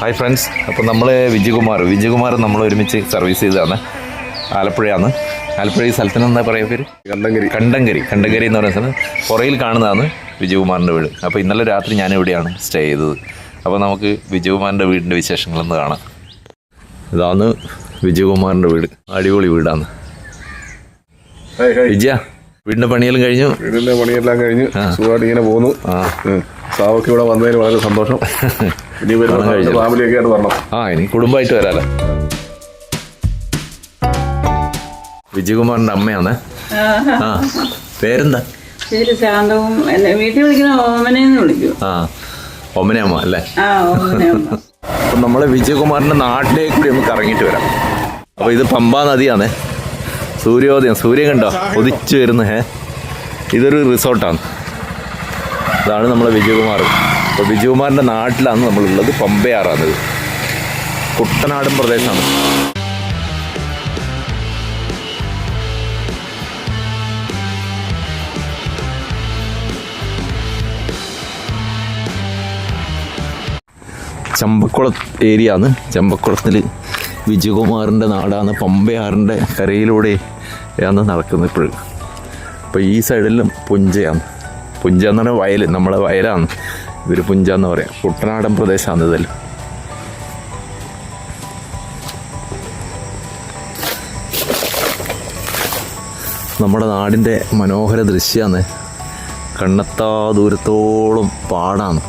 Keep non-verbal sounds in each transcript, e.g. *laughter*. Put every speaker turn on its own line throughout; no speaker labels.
Hi friends അപ്പോൾ നമ്മൾ വിജയകുമാർ വിജയകുമാർ നമ്മൾ ഒരുമിച്ച് സർവീസ് ചെയ്തതാണ്. ആലപ്പുഴയാണ്. ആലപ്പുഴ ഈ സ്ഥലത്തിന് എന്താ പറയുക പേര്?
കണ്ടങ്കരി.
കണ്ടങ്കരി. കണ്ടങ്കരി എന്ന് പറയുന്ന സ്ഥലം. പുറയിൽ കാണുന്നതാണ് വിജയകുമാറിന്റെ വീട്. അപ്പോൾ ഇന്നലെ രാത്രി ഞാൻ ഇവിടെയാണ് സ്റ്റേ ചെയ്തത്. അപ്പോൾ നമുക്ക് വിജയകുമാറിന്റെ വീടിന്റെ വിശേഷങ്ങളൊന്ന് കാണാം. ഇതാണ് വിജയകുമാറിന്റെ വീട്. അടിപൊളി വീടാണ്. വിജയ. വീടിന്റെ പണിയെല്ലാം കഴിഞ്ഞു?
വീടിന്റെ പണിയെല്ലാം കഴിഞ്ഞു സുഖമായിട്ട് ഇങ്ങനെ പോകുന്നു. സാവൊക്കെ ഇവിടെ വന്നതിന് വളരെ സന്തോഷം. *laughs* ഇനി വരുന്ന. ഫാമിലിയൊക്കെ ആയിട്ട് വരണം.
ആ ഇനി കുടുംബമായിട്ട് വരാലോ വിജയകുമാറിന്റെ അമ്മയാണ് ആ പേരെന്താ?
പേര് ശാന്തവും വീട്ടിൽ വിളിക്കുന്ന ഓമനയെന്ന് വിളിക്കും.
ആ ഒമ്മനയമ്മ അല്ലേ?
ആ ഓമനയമ്മ.
അപ്പം നമ്മളെ വിജയകുമാറിന്റെ നാട്ടിലേക്ക് കൂടി നമുക്ക് ഇറങ്ങിയിട്ട് വരാം. അപ്പോൾ ഇത് പമ്പാ നദിയാണ് സൂര്യോദയം സൂര്യൻ കണ്ടോ? ഉദിച്ചു വരുന്ന ഹേ. ഇതൊരു റിസോർട്ടാണ്. ഇതാണ് നമ്മളെ വിജയകുമാർ. അപ്പോൾ വിജയകുമാറിന്റെ നാട്ടിലാണ് നമ്മളുള്ളത് പമ്പയാറാണിത് കുട്ടനാടൻ പ്രദേശമാണ് ചമ്പക്കുളം ഏരിയ ആണ് ചമ്പക്കുളത്തിൽ വിജയകുമാറിന്റെ നാടാണ് പമ്പയാറിന്റെ കരയിലൂടെ ആണ് നടക്കുന്നത് ഇപ്പോഴും. അപ്പോൾ ഈ സൈഡിലും പുഞ്ചയാണ്. പുഞ്ച എന്ന് പറഞ്ഞാൽ വയൽ നമ്മളെ വയലാണ്. ഇവർ പുഞ്ച എന്ന് പറയാം. കുട്ടനാടൻ പ്രദേശമാണ് ഇതിൽ നമ്മുടെ നാടിന്റെ മനോഹര ദൃശ്യമാണ് കണ്ണത്താ ദൂരത്തോളം പാടാണ്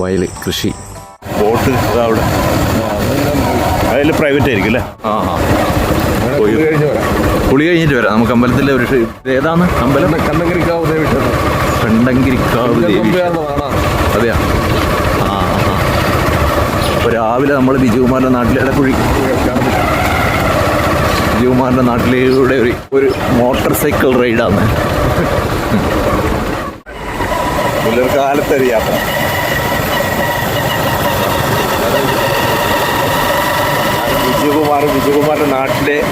വയൽ കൃഷി. ബോട്ട് അവിടെ. അതിൽ പ്രൈവറ്റ് ആയിരിക്കും അല്ലേ? ആ പോയി. കുളി കഴിഞ്ഞിട്ട് വരാം. നമുക്ക് അമ്പലത്തിലെ ഒരു ഇത് ഏതാണ് അമ്പലം?
കണ്ടങ്കരിക്കാവ് ദേവി ക്ഷേത്രം
കണ്ടങ്കിരിക്കാവ് ദേവി അതെയാ? ആ ആ അപ്പോൾ രാവിലെ നമ്മൾ ബിജുകുമാറിന്റെ നാട്ടിലെ കുഴി ബിജുകുമാറിന്റെ നാട്ടിലൂടെ ഒരു ഒരു മോട്ടോർ സൈക്കിൾ റൈഡാണ്. പുലർക്കാലത്തെ ഒരു യാത്ര. വിജയകുമാർ വിജയകുമാറിന്റെ നാട്ടിലെ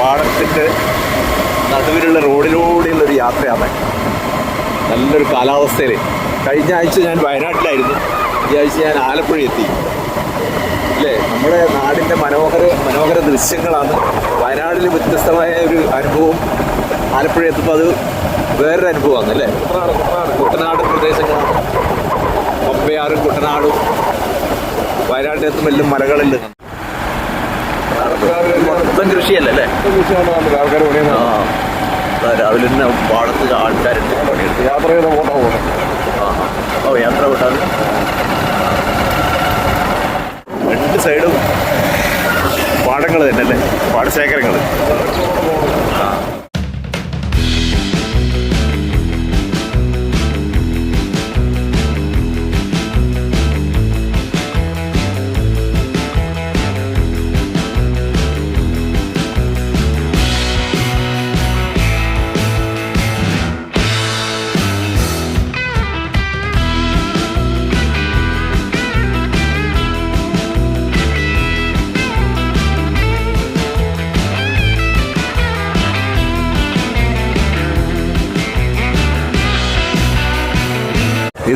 പാടത്തിന്റെ നടുവിലുള്ള റോഡിലൂടെയുള്ളൊരു യാത്രയാണ്. നല്ലൊരു കാലാവസ്ഥയിൽ കഴിഞ്ഞ ആഴ്ച ഞാൻ വയനാട്ടിലായിരുന്നു. ഈ ആഴ്ച ഞാൻ ആലപ്പുഴ എത്തി അല്ലേ? നമ്മുടെ നാടിന്റെ മനോഹര മനോഹര ദൃശ്യങ്ങളാണ്. വയനാടിൽ വ്യത്യസ്തമായ ഒരു അനുഭവം. ആലപ്പുഴ എത്തുമ്പോൾ അത് വേറൊരു അനുഭവമാണ് അല്ലേ? കുട്ടനാട്. കുട്ടനാട് പ്രദേശങ്ങളാണ്. പമ്പയാറും കുട്ടനാടും. വയനാട്ടിൽ എത്തുമ്പോൾ വലിയ മലകളുണ്ട്. മൊത്തം കൃഷിയല്ലേ?
ആൾക്കാർ
ആ രാവിലെ തന്നെ പാടത്ത് ആൾക്കാരുണ്ട്. പണിയെടുത്ത്
യാത്ര ചെയ്ത ഫോട്ടോ പോകുന്നത്
ഓ യാത്ര വിട്ടാൽ രണ്ട് സൈഡും പാടങ്ങൾ തന്നെ അല്ലേ പാടശേഖരങ്ങൾ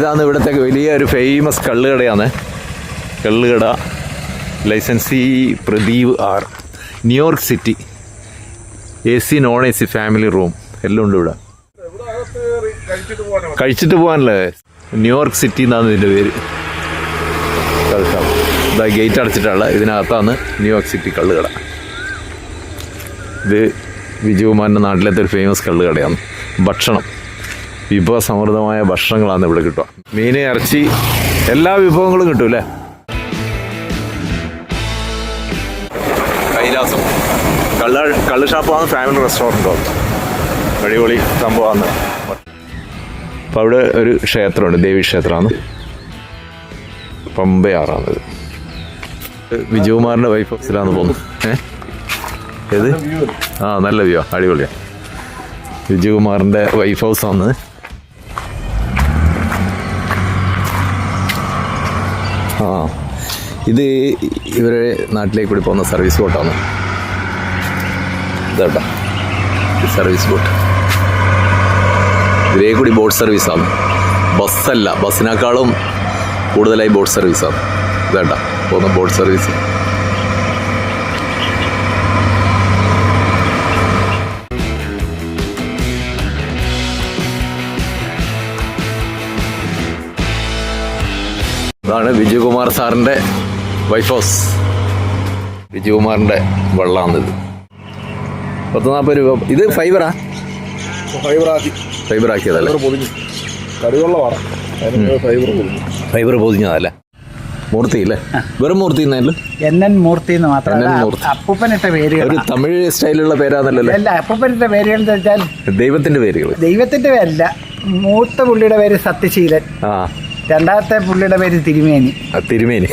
ഇതാണ് ഇവിടുത്തെ വലിയ ഒരു ഫേമസ് കള്ളുകടയാണ്. കള്ളുകട licensee Pradeep R. New York city. A C non A C family room എല്ലാം ഉണ്ട് ഇവിടെ.
കഴിച്ചിട്ട് പോകാനോ
കഴിച്ചിട്ട് പോകാനല്ലേ ന്യൂയോർക്ക് സിറ്റി എന്നാണ് ഇതിന്റെ പേര്. ഇതാ ഗേറ്റ് അടച്ചിട്ടുള്ള ഇതിനകത്താണ് ന്യൂയോർക്ക് സിറ്റി കള്ളുകട. ഇത് വിജയകുമാറിന്റെ നാട്ടിലത്തെ ഒരു ഫേമസ് കള്ളുകടയാണ്. ഭക്ഷണം. വിഭവസമൃദ്ധമായ ഭക്ഷണങ്ങളാണ് ഇവിടെ കിട്ടുക. മീൻ ഇറച്ചി എല്ലാ വിഭവങ്ങളും കിട്ടും അല്ലേ? കൈലാസം. കള്ള കള്ള് ഷാപ്പാണ് ഫാമിലി റെസ്റ്റോറന്റോ അടിപൊളി സംഭവമാണ്. അപ്പോൾ അവിടെ ഒരു ക്ഷേത്രമുണ്ട് ദേവി ക്ഷേത്രമാണ്. പമ്പയാറാണിത് വിജയകുമാറിന്റെ വൈഫ് ഹൗസിലാന്ന് തോന്നുന്നു. ഏത്? ആ നല്ല വ്യൂ അടിപൊളിയാണ്. വിജയകുമാറിന്റെ വൈഫ് ഹൗസ് ആ. ഇത് ഇവരെ നാട്ടിലേക്ക് കൂടി പോകുന്ന സർവീസ് ബോട്ടാണ് ഇതാട്ടോ. സർവീസ് ബോട്ട് ഇവരെ കൂടി ബോട്ട് സർവീസാണ് ബസ്സല്ല ബസ്സിനേക്കാളും കൂടുതലായി ബോട്ട് സർവീസാണ് ഇതാട്ടാ പോകുന്ന ബോട്ട് സർവീസ് ഇതാണ് വിജയകുമാർ സാറിന്റെ വൈഫ് ഹൗസ് വിജയകുമാറിന്റെ വെള്ളമാണിത് പത്ത് നാൽപ്പത് രൂപ. ഇത് ഫൈബറാ
ഫൈബറാക്കി
ഫൈബർ
പൊതിഞ്ഞു. കടിവെള്ളമാണ് അതിന് ഫൈബർ പൊതിഞ്ഞു.
ഫൈബർ പൊതിഞ്ഞതല്ലേ? മൂർത്തി അല്ലേ വെറും മൂർത്തി
എൻ എൻ മൂർത്തി എന്ന് മാത്രമല്ല. അപ്പൂപ്പനിട്ട പേരുകൾ
ഒരു തമിഴ് സ്റ്റൈലുള്ള പേരാണല്ലോ
അല്ല അപ്പൂപ്പനിട്ട പേരുകൾ എന്ന് വെച്ചാൽ
ദൈവത്തിന്റെ പേരുകൾ
ദൈവത്തിന്റെ പേരല്ല മൂത്ത പുള്ളിയുടെ പേര് സത്യശീലൻ.
ആ.
രണ്ടാമത്തെ പുള്ളിയുടെ പേര് തിരുമേനി.
തിരുമേനി.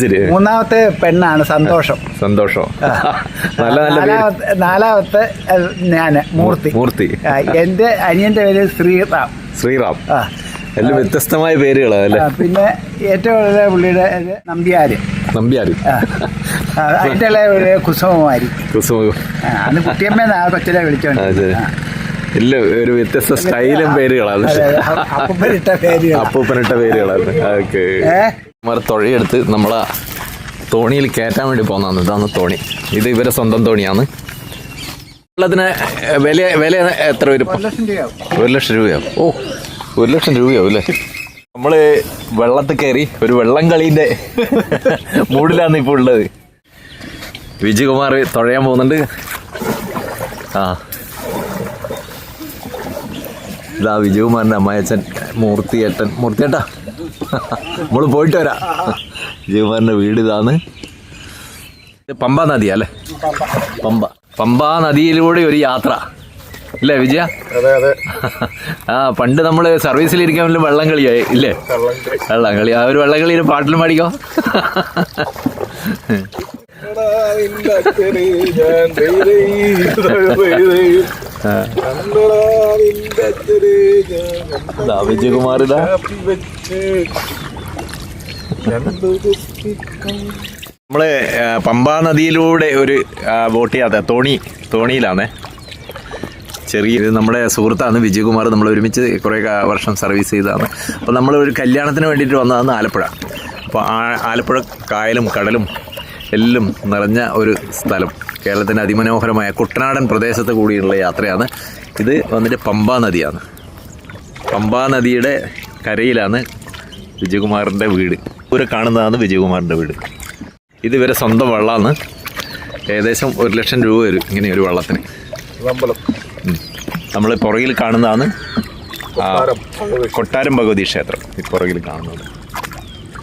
ശരി.
മൂന്നാമത്തെ പെണ്ണാണ് സന്തോഷം.
സന്തോഷം. നല്ല നല്ല
നാലാമത്തെ ഞാൻ മൂർത്തി.
മൂർത്തി.
എന്റെ അനിയന്റെ പേര് ശ്രീറാം.
ശ്രീറാം. എല്ലാം വ്യത്യസ്തമായ പേരുകളാണ്
പിന്നെ ഏറ്റവും വലിയ പുള്ളിയുടെ നമ്പ്യാര്.
നമ്പ്യാര്.
അതിന്റെ ഇളയ കുസുമകുമാരി
കുസുമ
ആ, അന്ന് കുട്ടിയമ്മ കൊച്ചിലെ വിളിച്ചോണ്ട്.
ഇല്ല ഒരു വ്യത്യസ്ത സ്റ്റൈലും പേരുകളാണ്.
അപ്പൂപ്പനിട്ട
പേരുകളാണ്. *laughs* ഓക്കെ.
തൊഴിയെടുത്ത്
നമ്മളാ തുഴയെടുത്ത് നമ്മളെ തോണിയിൽ കയറ്റാൻ വേണ്ടി പോകുന്നതാണ്. ഇതാണ് തോണി. ഇത് ഇവരെ സ്വന്തം തോണിയാണ്. വെള്ളത്തിന് വില വില എത്ര വരും?
ഒരു ലക്ഷം രൂപയാവും.
ഓ ഒരു ലക്ഷം രൂപയാവും അല്ലേ? നമ്മൾ വെള്ളത്തിൽ കയറി ഒരു വെള്ളം കളീന്റെ *laughs* മൂഡിലാണ് ഇപ്പോൾ ഉള്ളത്. വിജികുമാർ തുഴയാൻ പോകുന്നുണ്ട്. ആ. ഇതാ വിജയകുമാറിന്റെ അമ്മായച്ചൻ മൂർത്തിയേട്ടൻ. മൂർത്തിയേട്ടാ നമ്മൾ പോയിട്ട് വരാ. വിജയകുമാറിന്റെ വീട് ഇതാണ് പമ്പ നദിയാ അല്ലേ? പമ്പ. പമ്പ നദിയിലൂടെ ഒരു യാത്ര. ഇല്ലേ വിജയ?
അതെ അതെ.
ആ പണ്ട് നമ്മൾ സർവീസിലിരിക്കാൻ വേണ്ടി വെള്ളം കളിയായി ഇല്ലേ? വെള്ളം കളി. ആ ഒരു വെള്ളം കളിയിൽ പാട്ടിലും പാടിക്കോ? ഇതാ നമ്മൾ പമ്പാ നദിയിലൂടെ ഒരു ബോട്ട് യാത്ര തോണി തോണിയിലാണേ ചെറിയ നമ്മുടെ സുഹൃത്താണ് വിജയകുമാർ നമ്മൾ ഒരുമിച്ച് കുറേ വർഷം സർവീസ് ചെയ്തതാണ്. അപ്പോൾ നമ്മൾ ഒരു കല്യാണത്തിന് വേണ്ടിയിട്ട് വന്നതാണ് ആലപ്പുഴ. അപ്പോൾ ആലപ്പുഴ കായലും കടലും എല്ലാം നിറഞ്ഞ ഒരു സ്ഥലം. കേരളത്തിന്റെ അതിമനോഹരമായ കുട്ടനാടൻ പ്രദേശത്ത് കൂടിയുള്ള യാത്രയാണ്. ഇത് വന്നിട്ട് പമ്പാ നദിയാണ്. പമ്പാ നദിയുടെ കരയിലാണ് വിജയകുമാറിന്റെ വീട്. ഇവരെ കാണുന്നതാണ് വിജയകുമാറിന്റെ വീട്. ഇത് ഇവരെ സ്വന്തം വള്ളമാണ് ഏകദേശം ഒരു ലക്ഷം രൂപ വരും ഇങ്ങനെ ഒരു വള്ളത്തിന്. നമ്മൾ പുറകിൽ കാണുന്നതാണ് കൊട്ടാരം. ഭഗവതി ക്ഷേത്രം ഈ പുറകിൽ കാണുന്നത്.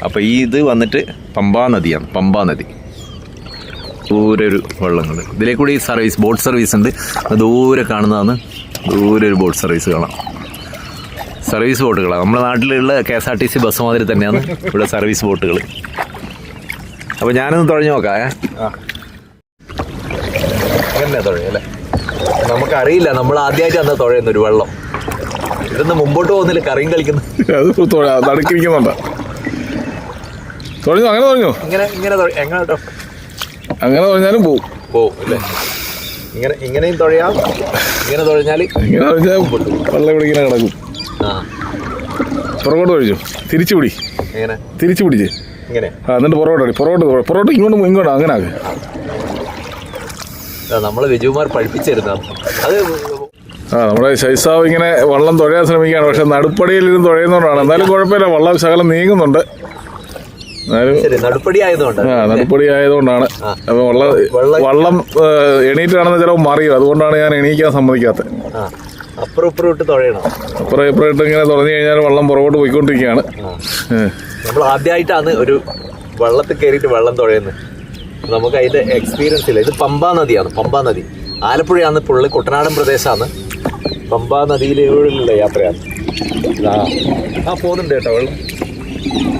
അപ്പോൾ ഈ ഇത് വന്നിട്ട് പമ്പാ നദിയാണ് പമ്പാ നദി. ദൂരെ ഒരു വള്ളങ്ങൾ. ഇതിലേ കൂടി ഈ സർവീസ് ബോട്ട് സർവീസ് ഉണ്ട്. ദൂരെ കാണുന്നതാണ്. ദൂരെ ഒരു ബോട്ട് സർവീസ് കാണാം. സർവീസ് ബോട്ടുകളാണ് നമ്മുടെ നാട്ടിലുള്ള K S R T C bus മാതിരി തന്നെയാണ് ഇവിടെ സർവീസ് ബോട്ടുകൾ അപ്പോൾ ഞാനൊന്ന് തുഴഞ്ഞു നോക്കാം ഏ? അങ്ങനെ തുഴയല്ലേ? നമുക്കറിയില്ല. നമ്മൾ ആദ്യമായിട്ട് അന്ന് തുഴയുന്ന ഒരു വെള്ളം. ഇതൊന്ന് മുമ്പോട്ട് പോകുന്നില്ല. കറിയും കളിക്കുന്നു.
തുഴഞ്ഞു അങ്ങനെ തുഴഞ്ഞു.
ഇങ്ങനെ ഇങ്ങനെ എങ്ങനെ കേട്ടോ
അങ്ങനെ തുഴഞ്ഞാലും പോവും.
പോവും അല്ലേ? ഇങ്ങനെ ഇങ്ങനെയും തുഴയാം ഇങ്ങനെ തുഴഞ്ഞാൽ
ഇങ്ങനെ തുഴഞ്ഞാൽ വെള്ളം ഇവിടെ ഇങ്ങനെ കിടക്കും.
ആ.
പുറകോട്ട് തുഴച്ചു തിരിച്ചു പിടി.
എങ്ങനെ?
തിരിച്ചു പിടിച്ച്.
ഇങ്ങനെ?
ആ എന്നിട്ട് പുറകോട്ട് പുറകോട്ട് പുറകോട്ട് ഇങ്ങോട്ട് ഇങ്ങോട്ട് അങ്ങനെ ആകും
നമ്മൾ വിജുമാർ പഠിപ്പിച്ചിരുന്നു. അത്
ആ നമ്മുടെ ശൈസാവ് ഇങ്ങനെ വള്ളം തുഴയാൻ ശ്രമിക്കുകയാണ്. പക്ഷെ നടുപ്പടിയിൽ ഇരുന്ന് തുഴയുന്നതുകൊണ്ടാണ്. എന്നാലും കുഴപ്പമില്ല. വള്ളം ശകലം നീങ്ങുന്നുണ്ട്.
നടുപ്പടി ആയതുകൊണ്ട്
നടുപ്പടി ആയതുകൊണ്ടാണ്. അപ്പൊ വള്ളം എണീറ്റാണെന്ന് ചിലപ്പോൾ മറിയും. അതുകൊണ്ടാണ് ഞാൻ എണീക്കാൻ സമ്മതിക്കാത്തത്
അപ്പുറം ഇപ്പുറം ഇട്ട് തുഴയണം.
അപ്പുറം ഇപ്പുറം ഇട്ട് ഇങ്ങനെ തുഴഞ്ഞു കഴിഞ്ഞാൽ വള്ളം പുറകോട്ട് പോയിക്കൊണ്ടിരിക്കുകയാണ്.
നമ്മൾ ആദ്യമായിട്ടാണ് ഒരു വെള്ളത്തിൽ കയറിയിട്ട് വെള്ളം തുഴയുന്നത്. നമുക്ക് അതിന്റെ എക്സ്പീരിയൻസ് ഇല്ല. ഇത് പമ്പാ നദിയാണ് പമ്പാ നദി. ആലപ്പുഴയാണ് പുള്ളി കുട്ടനാടൻ പ്രദേശമാണ് പമ്പാ നദിയിലൂടെയുള്ള യാത്രയാണ്. ആ പോകുന്നുണ്ട് കേട്ടോ വെള്ളം.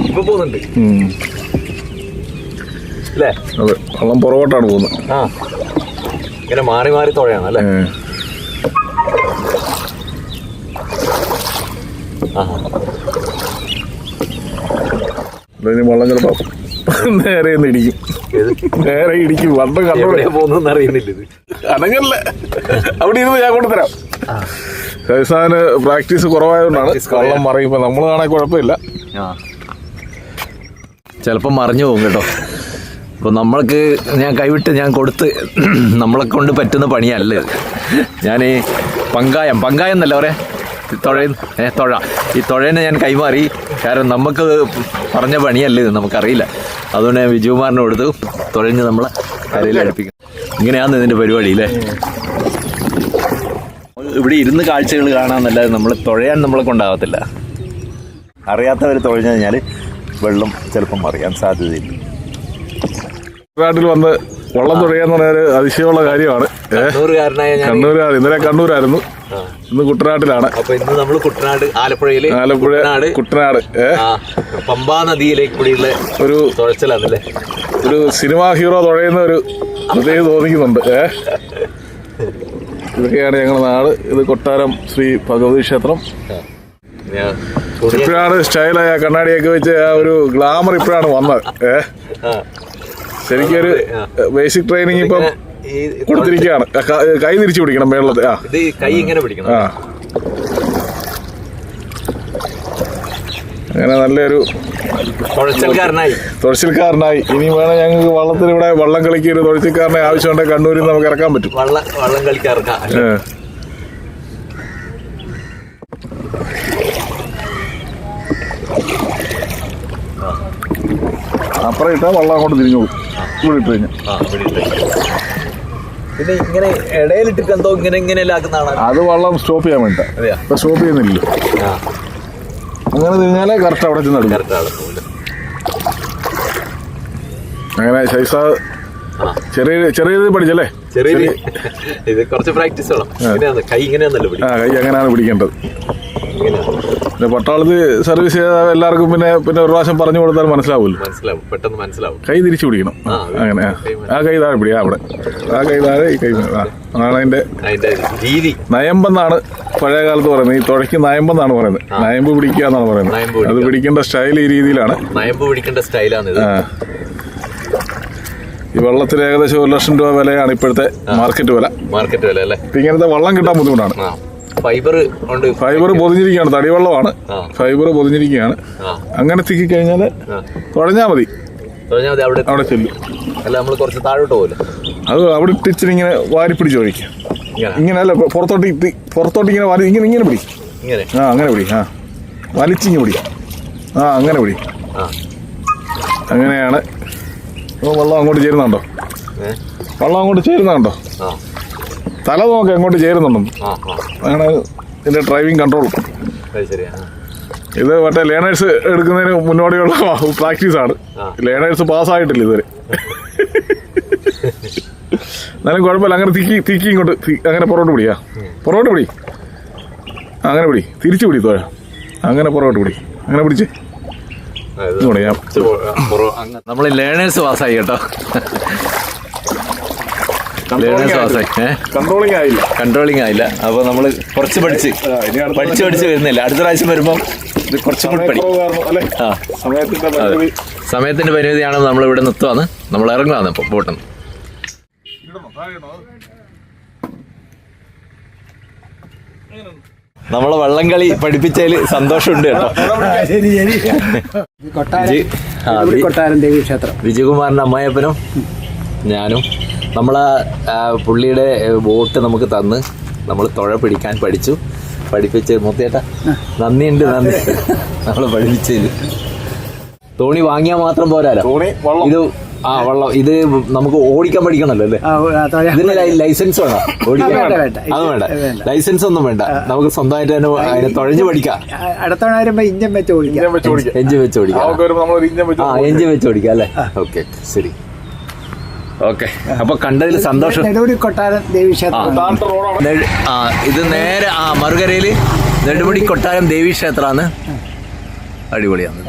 ഇപ്പൊ പോകുന്നുണ്ട്. അല്ലേ
അതെ വെള്ളം പുറകോട്ടാണ് പോകുന്നത്.
ആ. ഇങ്ങനെ മാറി മാറി തുഴയാണ് അല്ലേ?
വെള്ളം ചിലപ്പോ നേരെ ഇടിക്കും. നേരെ ഇടിക്കും. വള്ളം കണ്ടോടെ.
പോകുന്ന അറിയുന്നില്ല ഇത്.
അനങ്ങല്ല? അവിടെ ഇരുന്ന് ഞാൻ കൊണ്ടുതരാം ഫൈസാന് പ്രാക്ടീസ് കുറവായതുകൊണ്ടാണ് വെള്ളം മറിയുമ്പോ നമ്മൾ കാണാൻ കുഴപ്പമില്ല.
ആ. ചിലപ്പോൾ മറിഞ്ഞു പോകും കേട്ടോ. അപ്പോൾ നമ്മൾക്ക് ഞാൻ കൈവിട്ട് ഞാൻ കൊടുത്ത് നമ്മളെ കൊണ്ട് പറ്റുന്ന പണിയല്ല ഞാൻ ഈ പങ്കായം പങ്കായം എന്നല്ല പറയാ. തുഴ ഏ തുഴ. ഈ തുഴേനെ ഞാൻ കൈമാറി. കാരണം നമുക്ക് പറഞ്ഞ പണിയല്ല ഇത് നമുക്കറിയില്ല. അതുകൊണ്ട് ഞാൻ വിജയകുമാറിന് കൊടുത്തു. തുഴഞ്ഞ് നമ്മളെ കരയിൽ അടുപ്പിക്കും. ഇങ്ങനെയാണ് ഇതിന്റെ പരിപാടി അല്ലേ ഇവിടെ ഇരുന്ന് കാഴ്ചകൾ കാണാമെന്നല്ലാതെ നമ്മൾ തുഴയാൻ നമ്മളെ കൊണ്ടാകത്തില്ല അറിയാത്തവർ തുഴഞ്ഞു കഴിഞ്ഞാൽ വെള്ളം ചിലപ്പം മറിയാൻ സാധ്യതയില്ല.
നാട്ടിൽ വന്ന് വെള്ളം തുഴയാന്ന് പറഞ്ഞ ഒരു അതിശയമുള്ള കാര്യമാണ്. കണ്ണൂരുകാരൻ ഇന്നലെ കണ്ണൂരായിരുന്നു. ഇന്ന് കുട്ടനാട്ടിലാണ്.
അപ്പൊ ഇന്ന് നമ്മൾ കുട്ടനാട് ആലപ്പുഴയിലെ
ആലപ്പുഴ
കുട്ടനാട്. പമ്പാ നദിയിലേക്ക് കൂടിയുള്ള
ഒരു
തുഴച്ചിലാണല്ലേ?
ഒരു സിനിമാ ഹീറോ തുഴയുന്ന ഒരു പ്രത്യേകത തോന്നിക്കുന്നുണ്ട് ഏ? ഇതൊക്കെയാണ് ഞങ്ങളുടെ നാട്. ഇത് കൊട്ടാരം ശ്രീ ഭഗവതി ക്ഷേത്രം. ഇപ്പോഴാണ് സ്റ്റൈലായ കണ്ണാടിയൊക്കെ വെച്ച് ആ ഒരു ഗ്ലാമർ ഇപ്പോഴാണ് വന്നത്. ഏ?
ശരിക്കൊരു
ശരിക്കും ഒരു ബേസിക് ട്രെയിനിങ് ഇപ്പം കൊടുത്തിരിക്കുകയാണ്. കൈ തിരിച്ചു പിടിക്കണം മേളത്തെ ആ.
കൈ ഇങ്ങനെ പിടിക്കണം.
ആ. അങ്ങനെ നല്ലൊരു
തുഴച്ചൽക്കാരനായി.
തുഴച്ചിൽക്കാരനായി. ഇനി വേണം ഞങ്ങൾക്ക് വള്ളത്തിൽ ഇവിടെ വള്ളം കളിക്ക് ഒരു തുഴച്ചിൽക്കാരനെ ആവശ്യമുണ്ടെങ്കിൽ കണ്ണൂരിൽ നിന്ന് നമുക്ക് ഇറക്കാൻ പറ്റും.
വള്ളം വള്ളം കളിക്കാർക്കാം
ഏ. അപ്പുറം ഇട്ടാൽ വള്ളം അങ്ങോട്ട് തിരിഞ്ഞോളും ഇവിടെ ഇട്ട് കഴിഞ്ഞാൽ.
പിന്നെ ഇങ്ങനെ ഇടയിലിട്ടിട്ട് എന്തോ ഇങ്ങനെ ഇങ്ങനെ
അത് വള്ളം സ്റ്റോപ്പ് ചെയ്യാൻ വേണ്ട
അതെയാ?
ഇപ്പൊ സ്റ്റോപ്പ് ചെയ്യുന്നില്ല
ആ.
അങ്ങനെ തിരിഞ്ഞാലേ കറക്റ്റ് അവിടെ ചെന്ന് എടുക്കും. അങ്ങനെ ശൈസ ചെറിയ ചെറിയത് പഠിച്ചല്ലേ?
ചെറിയ ഇത് കുറച്ച് പ്രാക്ടീസ് വേണം. ഇങ്ങനെയാണ്. കൈ
ആ കൈ അങ്ങനെയാണ് പിടിക്കേണ്ടത്. പിന്നെ പട്ടാളത്ത് സർവീസ് ചെയ്ത എല്ലാവർക്കും പിന്നെ പിന്നെ ഒരു പ്രാവശ്യം പറഞ്ഞു കൊടുത്താൽ മനസ്സിലാവുമല്ലോ
മനസ്സിലാവും. പെട്ടെന്ന് മനസ്സിലാവും.
കൈ തിരിച്ചു പിടിക്കണം. അങ്ങനെ ആ.
കൈ
താഴെ പിടി അവിടെ. ആ കൈ താഴെ ഈ കൈ. ആ അതാണ് അതിന്റെ
രീതി.
നയമ്പെന്നാണ് പഴയ കാലത്ത് പറയുന്നത്. ഈ തുഴയ്ക്ക് നയമ്പെന്നാണ് പറയുന്നത്. നയമ്പ് പിടിക്കുക എന്നാണ് പറയുന്നത്. അത് പിടിക്കേണ്ട സ്റ്റൈൽ ഈ രീതിയിലാണ്.
നയമ്പ് പിടിക്കേണ്ട സ്റ്റൈലാണ്
ഈ വെള്ളത്തിന് ഏകദേശം ഒരു ലക്ഷം രൂപ വിലയാണ് ഇപ്പോഴത്തെ മാർക്കറ്റ് വില.
മാർക്കറ്റ് വില അല്ലേ?
ഇങ്ങനത്തെ വെള്ളം കിട്ടാൻ ബുദ്ധിമുട്ടാണ്.
ഫൈബർ ഉണ്ട്
ഫൈബർ പൊതിഞ്ഞിരിക്കുകയാണ് തടിവെള്ളമാണ്. ഫൈബർ പൊതിഞ്ഞിരിക്കുകയാണ്. അങ്ങനെ തിക്കി കഴിഞ്ഞാൽ തുഴഞ്ഞാൽ മതി.
അവിടെ
അവിടെ ചെല്ലും.
അല്ല നമ്മൾ കുറച്ച് താഴോട്ട് പോകില്ല
അത് അവിടെ ഇട്ടിച്ചിരി ഇങ്ങനെ വാരി പിടിച്ച് ഒഴിക്കുക
ഇങ്ങനെ
അല്ല പുറത്തോട്ട് പുറത്തോട്ട് ഇങ്ങനെ വാരി ഇങ്ങനെ ഇങ്ങനെ പിടി.
ഇങ്ങനെ?
ആ അങ്ങനെ പിടി ആ. വലിച്ചിങ്ങനെ പിടി. ആ അങ്ങനെ പിടി. അങ്ങനെയാണ് വെള്ളം അങ്ങോട്ട് ചേരുന്നുണ്ടോ? വെള്ളം അങ്ങോട്ട് ചേരുന്നുണ്ടോ? തല നോക്കി അങ്ങോട്ട് ചേരുന്നുണ്ടെന്ന്
ആ
അങ്ങനെ ഇതിന്റെ ഡ്രൈവിംഗ് കൺട്രോൾ. ഇത് മറ്റേ ലേണേഴ്സ് എടുക്കുന്നതിന് മുന്നോടിയുള്ള പ്രാക്ടീസ് ആണ്. ലേണേഴ്സ് പാസ്സായിട്ടില്ല ഇതുവരെ. എന്നാലും കുഴപ്പമില്ല അങ്ങനെ തിക്കി തിക്കി ഇങ്ങോട്ട് അങ്ങനെ പുറകോട്ട് പിടിയാ. പുറകോട്ട് പിടി. അങ്ങനെ പിടി. തിരിച്ചു പിടി തോഴ. അങ്ങനെ പുറകോട്ട് പിടി. അങ്ങനെ പിടിച്ച്.
നമ്മൾ ലേണേഴ്സ് പാസ്സായി കേട്ടോ. ലേണേഴ്സ് പാസ്സായി.
കൺട്രോളിംഗ് ആയില്ല.
കൺട്രോളിങ് ആയില്ല. അപ്പോൾ നമ്മൾ കുറച്ച് പഠിച്ച്. പഠിച്ച് പഠിച്ച് വരുന്നില്ല. അടുത്ത പ്രാവശ്യം വരുമ്പോൾ ഇത് കുറച്ചും കൂടി പഠി ആ.
സമയത്തിന്റെ
പരിമിതിയാണ് നമ്മൾ ഇവിടെ നിർത്തുവാന്ന്. നമ്മൾ ഇറങ്ങുവാന്ന് ഇപ്പൊ. ബോട്ടിൽ നമ്മളെ വള്ളംകളി പഠിപ്പിച്ചതിൽ സന്തോഷമുണ്ട് കേട്ടോ.
കൊട്ടാരം. ദേവി ക്ഷേത്രം
വിജയകുമാറിന്റെ അമ്മായപ്പനും ഞാനും നമ്മളെ പുള്ളിയുടെ ബോട്ട് നമുക്ക് തന്ന് നമ്മൾ തുഴ പിടിക്കാൻ പഠിച്ചു. പഠിപ്പിച്ച് മുത്തേട്ട നന്ദിയുണ്ട് നന്ദി. *laughs* നമ്മൾ പഠിപ്പിച്ചതിൽ തോണി വാങ്ങിയാൽ മാത്രം പോരാലോ?
തോണി
ഇത് ആ വെള്ളം. ഇത് നമുക്ക് ഓടിക്കാൻ പഠിക്കണല്ലോ അല്ലേ? ഇതിന് ലൈസൻസ് വേണം? ഓടിക്കാൻ. അത് വേണ്ട. ലൈസൻസ് ഒന്നും വേണ്ട. നമുക്ക് സ്വന്തമായിട്ട് തന്നെ അതിനെ തുഴഞ്ഞു പഠിക്കാം.
അടുത്തവണ വരുമ്പോ ഇഞ്ചൻ വെച്ച് ഓടിക്കാം.
ഇഞ്ചൻ വെച്ച് ഓടിക്കാം.
എഞ്ചിൻ വെച്ച് ഓടിക്കാം. ആ എഞ്ചിൻ വെച്ച് ഓടിക്കാം അല്ലേ? ഓക്കെ ശരി. ഓക്കെ. അപ്പൊ കണ്ടതിൽ സന്തോഷം.
കൊട്ടാരം
ആ. ഇത് നേരെ ആ മറുകരയിൽ നെടുമുടി കൊട്ടാരം ദേവി ക്ഷേത്രമാണ് അടിപൊളിയാണ്.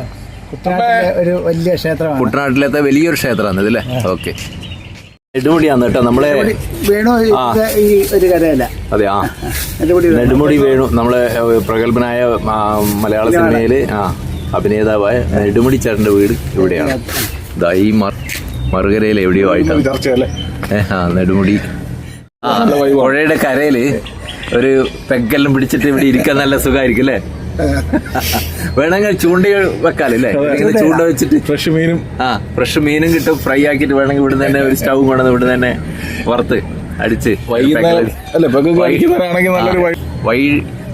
കുട്ടനാട്ടിലെ ഒരു വലിയ ക്ഷേത്രമാണ്.
കുട്ടനാട്ടിലത്തെ വലിയൊരു ക്ഷേത്രമാണ് ഇതല്ലേ ഓക്കെ. നെടുമുടിയാണ് കേട്ടോ നമ്മളെ
വേണു ഈ ഒരു കരയല്ല
അതെ ആ.
നെടുമുടി
നെടുമുടി വേണു. നമ്മളെ പ്രഗത്ഭനായ മലയാള സിനിമയിൽ ആ അഭിനേതാവായ നെടുമുടി ചേട്ടന്റെ വീട് ഇവിടെയാണ്. ഇതാ ഈ മറുകരയിൽ എവിടെയോ ആയിട്ടാണ്. ആ നെടുമുടി. ആ പുഴയുടെ കരയിൽ ഒരു പെഗ്ഗെല്ലാം പിടിച്ചിട്ട് ഇവിടെ ഇരിക്കാൻ നല്ല സുഖമായിരിക്കും അല്ലേ? *laughs* വേണമെങ്കിൽ ചൂണ്ട വെക്കാലല്ലേ ചൂണ്ട വെച്ചിട്ട്.
ഫ്രഷ് മീനും.
ആ ഫ്രഷ് മീനും കിട്ടും. ഫ്രൈ ആക്കിയിട്ട് വേണമെങ്കിൽ ഇവിടെ തന്നെ ഒരു സ്റ്റൗ കൊണ്ടുവന്ന് ഇവിടെ തന്നെ വറുത്ത് അടിച്ച്
അല്ല ഇപ്പൊ നല്ലൊരു വൈ
വൈ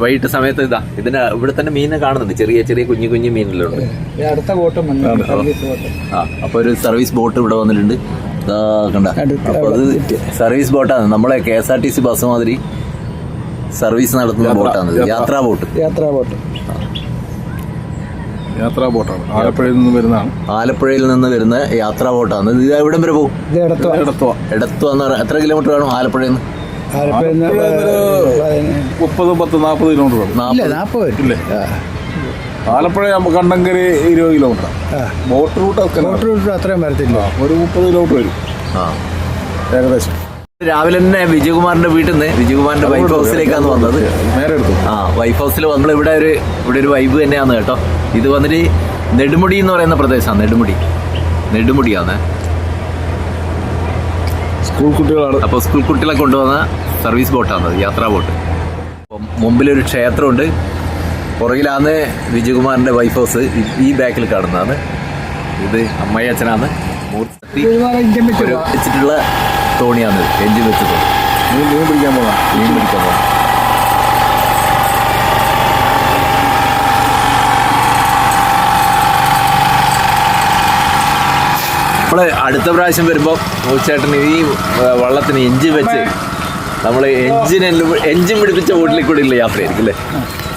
വൈകിട്ട് സമയത്ത് ഇതാ ഇതിന്റെ ഇവിടെ തന്നെ മീനെ കാണുന്നുണ്ട്. ചെറിയ ചെറിയ കുഞ്ഞു കുഞ്ഞു മീനെല്ലാം ഉണ്ട്
അടുത്ത ബോട്ടും വന്നു സർവീസ് ബോട്ട്
ആ അപ്പൊ ഒരു സർവീസ് ബോട്ട് ഇവിടെ വന്നിട്ടുണ്ട്. കണ്ട. അപ്പൊ അത് സർവീസ് ബോട്ടാണ്. നമ്മളെ K S R T C bus മാതിരി സർവീസ് നടത്തുന്ന ബോട്ടാണ്. യാത്രാ ബോട്ട്.
യാത്രാ ബോട്ട്.
യാത്രാ ബോട്ടാണ്. ആലപ്പുഴയിൽ നിന്ന് വരുന്നതാണ്
ആലപ്പുഴയിൽ നിന്ന് വരുന്ന യാത്രാ ബോട്ടാണ്. ഇത് എവിടം വരെ പോകും?
ഇത് എടുത്തു
എടുത്തോ
എടത്തു എന്ന് പറഞ്ഞാൽ എത്ര കിലോമീറ്റർ കാണും ആലപ്പുഴയിൽ നിന്ന്?
ആലപ്പുഴയിൽ നിന്ന്
മുപ്പത് പത്ത് നാൽപ്പത് കിലോമീറ്റർ വരും
ഇല്ല
നാൽപ്പത്
ഇല്ലേ. ആലപ്പുഴ കണ്ടങ്കര് ഇരുപത് കിലോമീറ്റർ ബോട്ട് റൂട്ട് ഒക്കെ
ബോട്ട് റൂട്ട് അത്രയും വരത്തില്ല.
ഒരു മുപ്പത് കിലോമീറ്റർ വരും.
ആ.
ഏകദേശം.
രാവിലെ തന്നെ വിജയകുമാറിന്റെ വീട്ടിൽ നിന്ന് വിജയകുമാറിന്റെ വൈഫ് ഹൗസിലേക്കാണ് വന്നത്.
നേരെ എടുത്തു.
ആ വൈഫ് ഹൗസിൽ നമ്മൾ ഇവിടെ ഒരു ഇവിടെ ഒരു വൈബ് തന്നെയാണ് കേട്ടോ. ഇത് വന്നിട്ട് നെടുമുടി എന്ന് പറയുന്ന പ്രദേശമാണ് നെടുമുടി. നെടുമുടിയാണ്
സ്കൂൾ കുട്ടികളാണ്.
അപ്പോൾ സ്കൂൾ കുട്ടികളെ കൊണ്ടുവന്ന സർവീസ് ബോട്ടാണ് യാത്രാ ബോട്ട് അപ്പം മുമ്പിലൊരു ക്ഷേത്രമുണ്ട്. പുറകിലാണ് വിജയകുമാറിന്റെ വൈഫ് ഹൗസ് ഈ- ബാക്കിൽ കാണുന്നതാണ്. ഇത് അമ്മയച്ഛനാണ്. മൂർത്തി. വെച്ചിട്ടുള്ള തോണിയാണ് എഞ്ചിൻ വെച്ചത്.
മീൻ മീൻ പിടിക്കാൻ പോകാം
മീൻ പിടിക്കാൻ പോകാം നമ്മൾ അടുത്ത പ്രാവശ്യം വരുമ്പോൾ മൂച്ചേട്ടൻ ഈ വള്ളത്തിന് എഞ്ചിൻ വെച്ച് നമ്മൾ എഞ്ചിൻ എഞ്ചിൻ പിടിപ്പിച്ച വീട്ടിലേക്ക് കൂടി ഇല്ല യാത്രയായിരിക്കും അല്ലേ?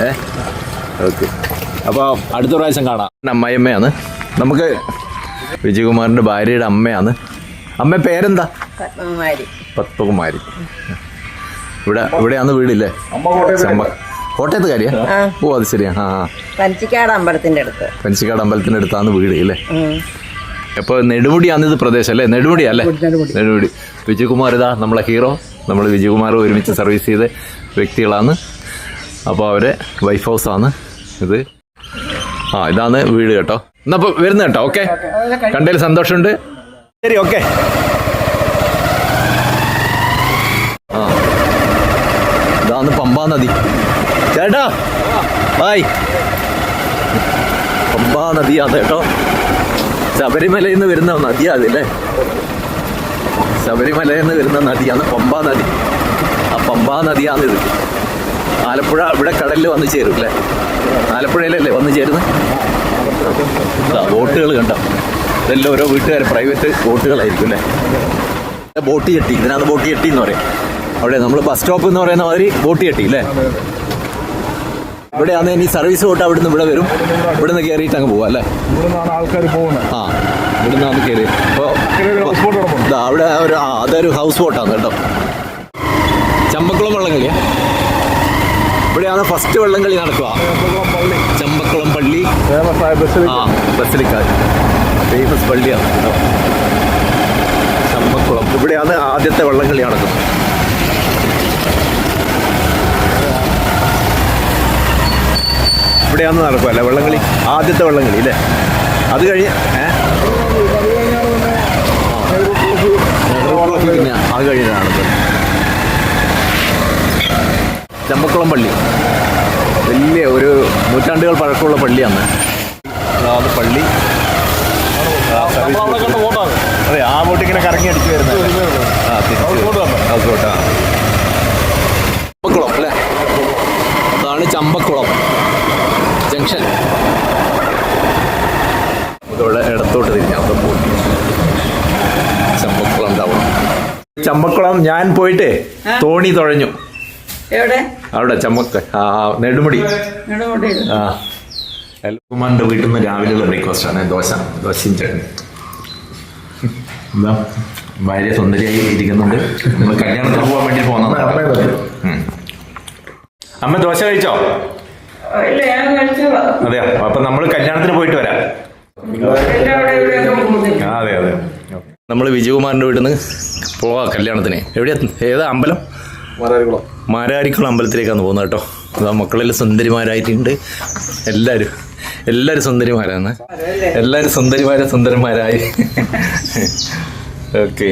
ഏ? ഓക്കെ. അപ്പോൾ അടുത്ത പ്രാവശ്യം കാണാം. അമ്മായിയമ്മയാണ്. നമുക്ക് വിജയകുമാറിന്റെ ഭാര്യയുടെ അമ്മയാണ്. അമ്മ പേരെന്താ?
പത്മകുമാരി.
പത്മകുമാരി. ഇവിടെ ഇവിടെയാണ് വീടില്ലേ? കോട്ടയത്ത് കാര്യ. ഓ അത് ശരിയാ. ആ
പനച്ചിക്കാട് അമ്പലത്തിന്റെ അടുത്ത്.
പനച്ചിക്കാട് അമ്പലത്തിന്റെ അടുത്താണ് വീട് അല്ലേ
ഉം.
അപ്പൊ നെടുമുടിയാണ് ഇത് പ്രദേശം അല്ലേ? നെടുമുടി അല്ലേ?
നെടുമുടി.
വിജയകുമാർ ഇതാ നമ്മളെ ഹീറോ. നമ്മൾ വിജയകുമാർ ഒരുമിച്ച് സർവീസ് ചെയ്ത വ്യക്തികളാണ്. അപ്പോൾ അവരെ വൈഫ് ഹൗസ് ആണ് ഇത്. ആ ഇതാണ് വീട് കേട്ടോ. എന്നാ അപ്പൊ വരുന്ന കേട്ടോ ഓക്കെ. കണ്ടതിൽ സന്തോഷമുണ്ട്? ശരി ഓക്കെ. പമ്പാ നദി. ചേട്ടാ ബായ് പമ്പാ നദിയാണ് കേട്ടോ. ശബരിമലയിൽ നിന്ന് വരുന്ന നദിയാണ് അല്ലേ ശബരിമലയിൽ നിന്ന് വരുന്ന നദിയാണ് പമ്പാ നദി. ആ പമ്പാ ആലപ്പുഴ ഇവിടെ കടലിൽ വന്ന് ചേരും അല്ലേ? ആലപ്പുഴയിലല്ലേ വന്ന് ചേരുന്നത് ബോട്ടുകൾ കണ്ടോ? ഇതെല്ലാം ഓരോ വീട്ടുകാർ പ്രൈവറ്റ് ബോട്ടുകളായിരിക്കും അല്ലേ? ബോട്ടി ചട്ടി ഇതിനകത്ത് ബോട്ട് ചട്ടി എന്ന് പറയും. അവിടെ നമ്മൾ ബസ് സ്റ്റോപ്പ് എന്ന് പറയുന്ന മാതിരി ബോട്ട് കെട്ടി അല്ലേ? ഇവിടെയാണ് ഇനി സർവീസ് ബോട്ട് അവിടെ നിന്ന് ഇവിടെ വരും. ഇവിടെ നിന്ന് കയറിയിട്ട് അങ്ങ് പോവാം അല്ലേ?
ആൾക്കാർ പോകുന്നത്.
ആ ഇവിടെ നിന്നാണ് കയറി അപ്പോൾ അവിടെ ഒരു ആ അതൊരു ഹൗസ് ബോട്ടാണ് കേട്ടോ. ചമ്പക്കുളം വള്ളംകളിയാ ഇവിടെയാണ് ഫസ്റ്റ് വള്ളംകളി നടക്കുക. ചമ്പക്കുളം പള്ളി. ആ ബസിലിക്ക. ഫേമസ് പള്ളിയാണ് കേട്ടോ. ചമ്പക്കുളം. ഇവിടെയാണ് ആദ്യത്തെ വള്ളംകളി നടക്കുന്നത്. ഇവിടെയാണ് നടക്കുക അല്ലേ വള്ളംകളി. ആദ്യത്തെ വള്ളംകളി അല്ലേ? അത് കഴിഞ്ഞ് പിന്നെ അത് നടക്കുന്നത് ചമ്പക്കുളം പള്ളി. വലിയ ഒരു നൂറ്റാണ്ടുകൾ പഴക്കമുള്ള പള്ളിയാണ്. അത് പള്ളി.
ബോട്ടാണ്
അതെ ആ ബോട്ടിങ്ങനെ കറങ്ങി അടിച്ചു വരുന്നത് ആ തിരിച്ചു
ഹൗസ് ബോട്ട് തന്നെ.
ഹൗസ് ബോട്ട്, ആ. ചമ്പക്കുളം അല്ലേ അതാണ് ചമ്പക്കുളം. ജംഗ്ഷൻ. ഇതോടെ ഇടത്തോട്ട് തിരിഞ്ഞാൽ അവിടെ പോയി. ചമ്പക്കുളം ടൗൺ. ചമ്പക്കുളം ഞാൻ പോയിട്ട് തോണി തുഴഞ്ഞു.
എവിടെ?
അവിടെ ചമ്മക്ക് ആ നെടുമുടി. ആ. കുമാറിന്റെ വീട്ടിൽ നിന്ന് രാവിലെയുള്ള ബ്രേക്ക്ഫാസ്റ്റ് ആണ് ദോശ ദോശയും ചട്നി. എന്താ? ഭാര്യ സുന്ദരിയായി ഇരിക്കുന്നുണ്ട്. നമ്മൾ കല്യാണത്തിന് പോകാൻ വേണ്ടി പോകുന്നതാണ്. അമ്മ ദോശ കഴിച്ചോ?
ഇല്ല ഞാൻ കഴിച്ചോളാം
അതെയോ? അപ്പൊ നമ്മൾ കല്യാണത്തിന് പോയിട്ട് വരാം. ആ, അതെ അതെ. നമ്മൾ വിജയകുമാറിന്റെ വീട്ടിൽ നിന്ന് പോവാ കല്യാണത്തിന്. എവിടെയാ? ഏതാ അമ്പലം? മാരാരിക്കുളം. അമ്പലത്തിലേക്കാണ് പോകുന്നത് കേട്ടോ. അതാ മക്കളെല്ലാം സുന്ദരിമാരായിട്ടുണ്ട്. എല്ലാവരും എല്ലാവരും സുന്ദരിമാരാണ്. എല്ലാവരും സുന്ദരിമാരെ സുന്ദരന്മാരായി. ഓക്കെ.